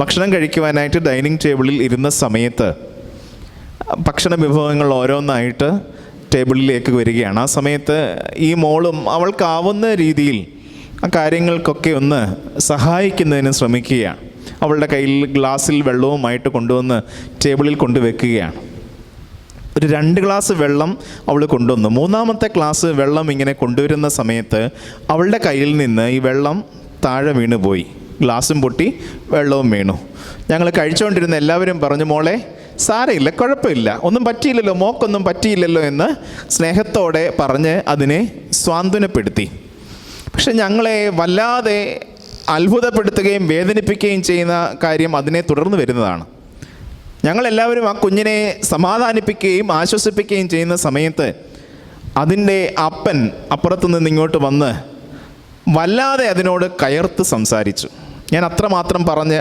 ഭക്ഷണം കഴിക്കുവാനായിട്ട് ഡൈനിങ് ടേബിളിൽ ഇരുന്ന സമയത്ത് ഭക്ഷണ വിഭവങ്ങൾ ഓരോന്നായിട്ട് ടേബിളിലേക്ക് വരികയാണ്. ആ സമയത്ത് ഈ മോളും അവൾക്കാവുന്ന രീതിയിൽ ആ കാര്യങ്ങൾക്കൊക്കെ ഒന്ന് സഹായിക്കുന്നതിന് ശ്രമിക്കുകയാണ്. അവളുടെ കയ്യിൽ ഗ്ലാസ്സിൽ വെള്ളവുമായിട്ട് കൊണ്ടുവന്ന് ടേബിളിൽ കൊണ്ടുവെക്കുകയാണ്. ഒരു രണ്ട് ഗ്ലാസ് വെള്ളം അവൾ കൊണ്ടുവന്നു. മൂന്നാമത്തെ ഗ്ലാസ് വെള്ളം ഇങ്ങനെ കൊണ്ടുവരുന്ന സമയത്ത് അവളുടെ കയ്യിൽ നിന്ന് ഈ വെള്ളം താഴെ വീണു പോയി ഗ്ലാസും പൊട്ടി വെള്ളവും വീണു. ഞങ്ങൾ കഴിച്ചുകൊണ്ടിരുന്ന എല്ലാവരും പറഞ്ഞു മോളെ സാരയില്ല കുഴപ്പമില്ല. ഒന്നും പറ്റിയില്ലല്ലോ മോക്കൊന്നും പറ്റിയില്ലല്ലോ എന്ന് സ്നേഹത്തോടെ പറഞ്ഞ് അതിനെ സ്വാന്തനപ്പെടുത്തി. പക്ഷെ ഞങ്ങളെ വല്ലാതെ അത്ഭുതപ്പെടുത്തുകയും വേദനിപ്പിക്കുകയും ചെയ്യുന്ന കാര്യം അതിനെ തുടർന്ന് വരുന്നതാണ്. ഞങ്ങളെല്ലാവരും ആ കുഞ്ഞിനെ സമാധാനിപ്പിക്കുകയും ആശ്വസിപ്പിക്കുകയും ചെയ്യുന്ന സമയത്ത് അതിന്റെ അപ്പൻ അപ്പുറത്തു നിന്ന് ഇങ്ങോട്ട് വന്ന് വല്ലാതെ അതിനോട് കയർത്ത് സംസാരിച്ചു. ഞാൻ അത്രമാത്രം പറഞ്ഞ്